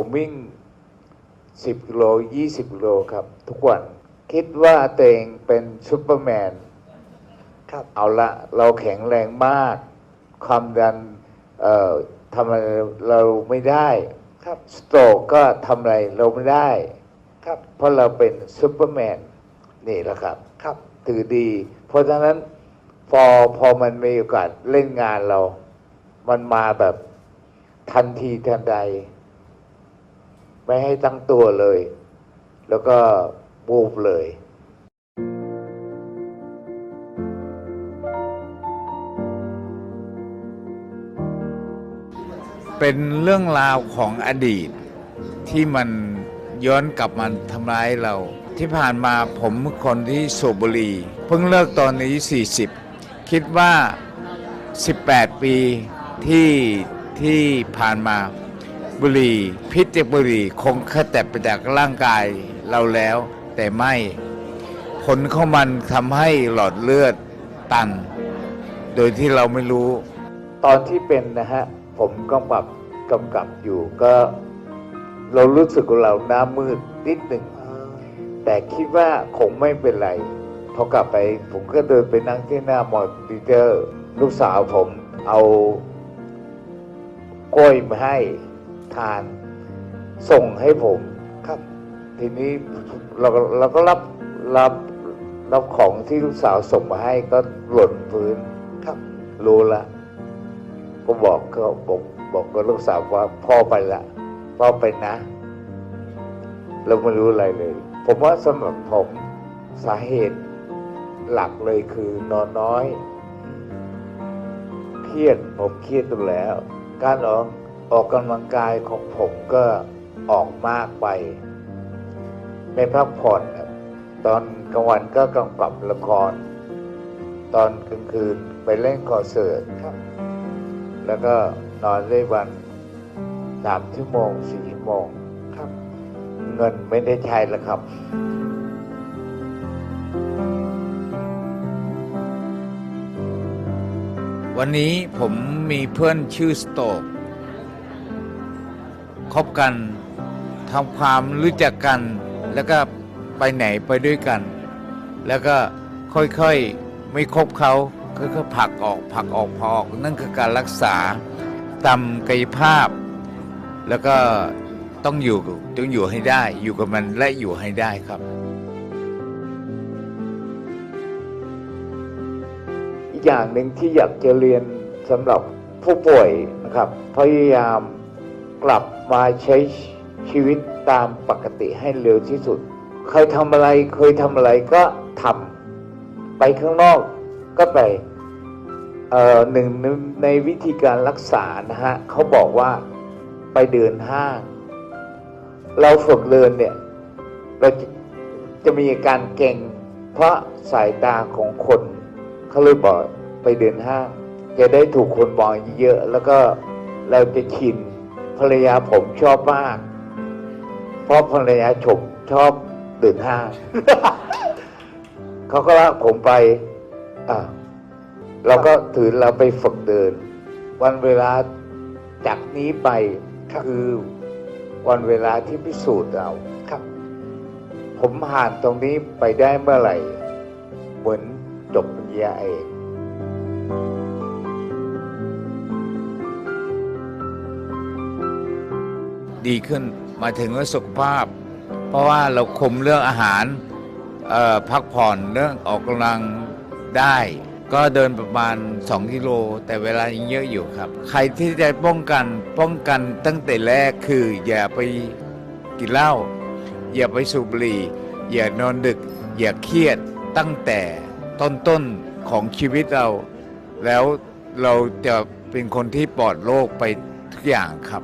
ผมวิ่ง 10กิโล20กิโลครับ ทุกวัน คิดว่าตัวเองเป็นซูเปอร์แมนครับเอาละเราแข็งแรงมาก ความดันเอ่อทำอะไรเราไม่ได้ครับสโตรกก็ทำอะไรเราไม่ได้ครับเพราะเราเป็นซูเปอร์แมนนี่แหละครับครับถือดี เพราะฉะนั้นพอพอมันมีโอกาสเล่นงานเรา มันมาแบบทันทีทันใด ไม่ให้ตั้งตัวเลย แล้วก็บูบเลยเป็นเรื่องราวของอดีต ที่มันย้อนกลับมาทำร้ายเรา ที่ผ่านมาผมคนที่สูบบุหรี่เพิ่งเลิกตอนนี้40 คิดว่า 18 ปีที่ที่ผ่านมา บุหรี่ พิษจากบุหรี่คงขจัดไปจากร่างกายเราแล้ว แต่ไม่ผลของมันทำให้หลอดเลือดตัน โดยที่เราไม่รู้ ตอนที่เป็นนะฮะ ผมกำกับกำกับอยู่ก็ เรารู้สึกว่าเราหน้ามืดนิดหนึ่ง แต่คิดว่าคงไม่เป็นไรพอกลับไป ผมก็เดินไปนั่งที่หน้ามอนิเตอร์ ลูกสาวผมเอากล้วยมาให้ ทาน ส่งให้ผมครับ ทีนี้เราก็เราก็รับรับรับของที่ลูกสาวส่งมาให้ก็หล่นพื้นครับ รู้ละก็บอกก็บอกบอกกับลูกสาวว่าพ่อไปละพ่อไปนะ เราไม่รู้อะไรเลย ผมว่าสำหรับผมสาเหตุหลักเลยคือนอนน้อย เครียดผมเครียดอยู่แล้ว การออก ออกกำลังกายของผมก็ออกมากไป ไม่พักผ่อน ตอนกลางวันก็กำกับละคร ตอนกลางคืนไปเล่นคอนเสิร์ตครับ แล้วก็นอนได้วันสามชั่วโมงสี่ชั่วโมงครับ เงินไม่ได้ใช้แล้วครับวันนี้ผมมีเพื่อนชื่อสโตก คบกันทำความรู้จักกัน แล้วก็ไปไหนไปด้วยกัน แล้วก็ค่อยๆไม่คบเขาค่อยๆผลักออกผลักออกพอออกนั่นคือการรักษาตามกายภาพ แล้วก็ต้องอยู่ต้องอยู่ให้ได้ อยู่กับมันและอยู่ให้ได้ครับอีกอย่างหนึ่งที่อยากจะเรียนสำหรับผู้ป่วยนะครับพยายาม กลับมาใช้ชีวิตตามปกติให้เร็วที่สุด เคยทำอะไรเคยทำอะไรก็ทำไปข้างนอกก็ไปหนึ่งในวิธีการรักษานะฮะเขาบอกว่าไปเดินห้าง เราฝึกเดินเนี่ยเราจะจะมีอาการเก่ง เพราะสายตาของคนเขาเลยบอกไปเดินห้าง จะได้ถูกคนมองเยอะๆแล้วก็เราจะชิน ภรรยาผมชอบมาก เพราะภรรยาชมชอบเดินห้างเขาก็ลากผมไปอ่าเราก็ถือเราไปฝึกเดิน วันเวลาจากนี้ไปคือวันเวลาที่พิสูจน์เราครับ ผมผ่านตรงนี้ไปได้เมื่อไหร่ เหมือนจบปริญญาเอก ดีขึ้นมาถึงว่าสุขภาพ เพราะว่าเราคุมเรื่องอาหารพักผ่อนเรื่องออกกำลังได้ ก็เดินประมาณ 2 กิโล แต่เวลายังเยอะอยู่ครับ ใครที่จะป้องกันป้องกันตั้งแต่แรกคือ อย่าไปกินเหล้าอย่าไปสูบบุหรี่ อย่านอนดึก อย่าเครียดตั้งแต่ต้นๆของชีวิตเรา แล้วเราจะเป็นคนที่ปลอดโรคไปทุกอย่างครับ